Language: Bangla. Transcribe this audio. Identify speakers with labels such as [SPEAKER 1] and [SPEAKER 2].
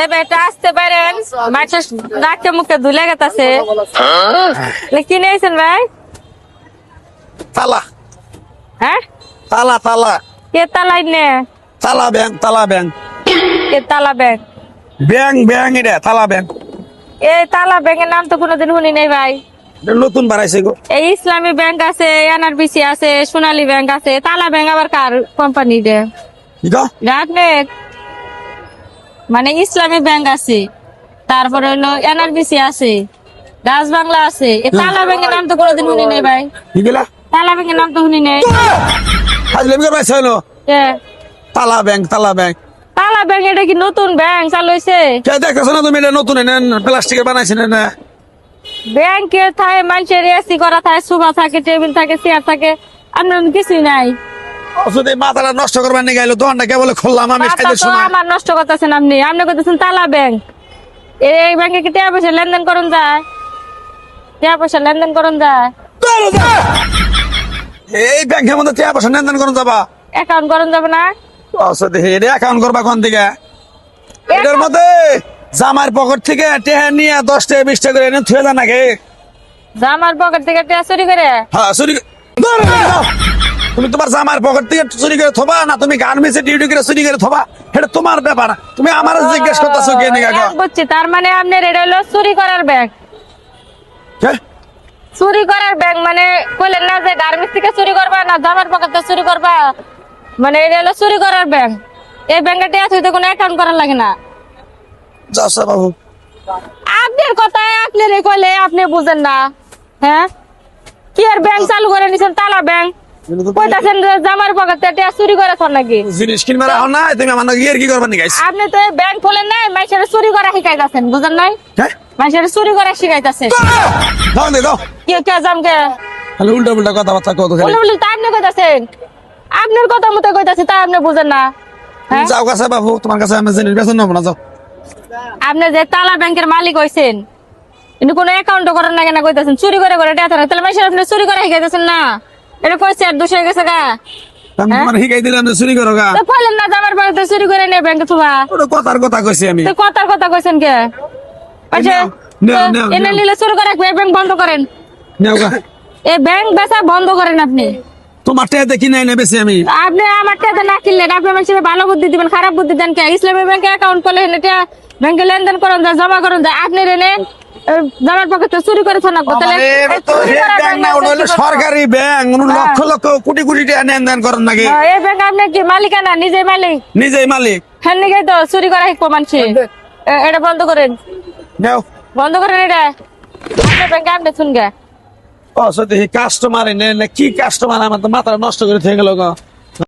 [SPEAKER 1] এ বেটা আসতে পারেন। মাছের নাকে মুখে ধুলে গেছে কি নিয়েছেন ভাই?
[SPEAKER 2] তালা।
[SPEAKER 1] হ্যাঁ?
[SPEAKER 2] তালা তালা।
[SPEAKER 1] কে তালাই নে
[SPEAKER 2] তালা ব্যাংক তালা ব্যাংক।
[SPEAKER 1] কে তালা ব্যাগ
[SPEAKER 2] ব্যাংক ব্যাংক এটা তালা ব্যাংক।
[SPEAKER 1] এই তালা ব্যাংকের নাম তো কোনোদিন শুনি নাই ভাই।
[SPEAKER 2] নতুন বাড়াইছে গো।
[SPEAKER 1] এই ইসলামী ব্যাংক আছে এনআরবিসি আছে সোনালী ব্যাংক আছে তালা ব্যাংক আবার কার কোম্পানি? আপনি মানে ইসলামী ব্যাংক আছে তারপরে হলো এনআরবিসি আছে রাজ বাংলা আছে তালা ব্যাংকের নাম তো কোনোদিন শুনি নাই ভাই। তালা ব্যাংকের নাম তো শুনি নাই?
[SPEAKER 2] তালা ব্যাংক তালা ব্যাংক।
[SPEAKER 1] তালা ব্যাংক এটা কি নতুন ব্যাংক চালু হয়েছে
[SPEAKER 2] দেখতেছো না তুমি এটা নতুন প্লাস্টিকের বানাইছে না
[SPEAKER 1] ব্যাংকে থাকে মানুষের এসি করা থাকে সোফা থাকে টেবিল থাকে চেয়ার থাকে আপনার কিছুই নাই।
[SPEAKER 2] যদি মাথাটা নষ্ট করবার নিয়ে গেলো দোকানটা কে খুললাম? আমি খাইতে
[SPEAKER 1] তো
[SPEAKER 2] সময়
[SPEAKER 1] আমার নষ্ট করতেছেন আপনি। আপনি করতেছেন তালা ব্যাংক। এই ব্যাংকে কি টাকা পয়সা লেনদেন করুন যায়? টাকা পয়সা লেনদেন করুন যায়।
[SPEAKER 2] এই ব্যাংকের মধ্যে টাকা পয়সা লেনদেন করুন যাবা।
[SPEAKER 1] অ্যাকাউন্ট করুন যাবে না?
[SPEAKER 2] আচ্ছা দেখি এটা অ্যাকাউন্ট করবা কোন থেকে এটার মধ্যে জামার পকেট থেকে টেহা নিয়ে দশ টাকা বিশ টাকা করে এনে থুয়ে দেন নাকি
[SPEAKER 1] জামার পকেট থেকে টাকা চুরি করে?
[SPEAKER 2] হ্যাঁ চুরি। তুমি তোমার জামার পকেট থেকে চুরি করে থবা না তুমি গার্মেন্টসে ডিউটি করে চুরি করে থবা? এটা তোমার ব্যাপার। তুমি আমার জিজ্ঞেস করতেছো কে
[SPEAKER 1] এক বুঝছি তার মানে আপনার এটা হলো চুরি করার ব্যাংক চুরি করার ব্যাংক মানে কইলেন না যে গার্মেন্টস থেকে চুরি করবা না জামার পকেট থেকে চুরি করবা? মানে এটা হলো চুরি করার ব্যাংক এই ব্যাংকে টাকা থুইতে কোনো অ্যাকাউন্ট করার লাগে না।
[SPEAKER 2] যাও বাবু।
[SPEAKER 1] আপনার কথায় আপনার কইলে আপনি বুঝেন না। হ্যাঁ? কি আর ব্যাংক চালু করে নিছেন তালা ব্যাংক কইতাছেন যে জামার পকেট থেকে টাকা চুরি করেছেন নাকি?
[SPEAKER 2] জিনিস কিনবার আহ না তুমি আমার ইয়ের কি করবার নিকাইছ
[SPEAKER 1] আপনি তো ব্যাংক খোলেন নাই মাইসের চুরি করা শিখাইতাছেন বুঝেন নাই?
[SPEAKER 2] হ্যাঁ?
[SPEAKER 1] মাইসের চুরি করা শিখাইতাছেন।
[SPEAKER 2] দাও দে দাও
[SPEAKER 1] কি কে জামকে?
[SPEAKER 2] তাহলে উল্টা উল্টা কথাবার্তা কত খালি।
[SPEAKER 1] বলে বলে তা আপনি কইতাছেন? আপনার কথা মতো কইতাছে তা আপনি বুঝেন না। হ্যাঁ?
[SPEAKER 2] যাও কাছে বাবু তোমার কাছে আমি জিনিস নেব না যাও।
[SPEAKER 1] আপনি যে তালা ব্যাংকের মালিক হইছেন কিন্তু কোনো অ্যাকাউন্ট করেন না কেন কইতাছেন চুরি করে করে টাকা তাহলে আপনি চুরি করে শিখাইতেছেন না? এটা কইছে আর দুশো গেছে গা।
[SPEAKER 2] আমি তোমার শিখাই দিলাম যে চুরি করো গা।
[SPEAKER 1] তো কইলেন না জামার পকেটে চুরি করে নিয়ে ব্যাংকে থুবা
[SPEAKER 2] ওটা কথার কথা কইছি আমি।
[SPEAKER 1] তো কথার কথা কইছেন কে? আচ্ছা
[SPEAKER 2] নাও, নাও, নাও,
[SPEAKER 1] এনে নিলে চুরি করে রাখবে ব্যাংক বন্ধ করেন।
[SPEAKER 2] নেও গা।
[SPEAKER 1] এই ব্যাংক বেচা বন্ধ করেন আপনি।
[SPEAKER 2] তোমার বেশি আমি?
[SPEAKER 1] আপনি আমার না কিনলেন আপনি মানুষের ভালো বুদ্ধি দিবেন খারাপ বুদ্ধি দেন কে? ইসলামী ব্যাংকে অ্যাকাউন্ট করলে এটা ব্যাংকে লেনদেন করুন জমা করুন আপনি রেনে জামার পকেটে চুরি করে করতে-
[SPEAKER 2] সরকারি ব্যাংক লক্ষ লক্ষ কোটি কোটি টাকা লেনদেন করেন নাকি?
[SPEAKER 1] হ্যাঁ, এই ব্যাংক আপনি কি মালিকানা নিজে মালিক?
[SPEAKER 2] নিজেই মালিক।
[SPEAKER 1] হ্যাঁ নিগে তো চুরি করা শিখব মানুষ। এটা বন্ধ করেন। বন্ধ করেন এটা। আপনার ব্যাংকে আপনি শুনগে।
[SPEAKER 2] ও সত্যি কাস্টমার এনে কি কাস্টমার আমার তো মাথা নষ্ট করে থেকে গেল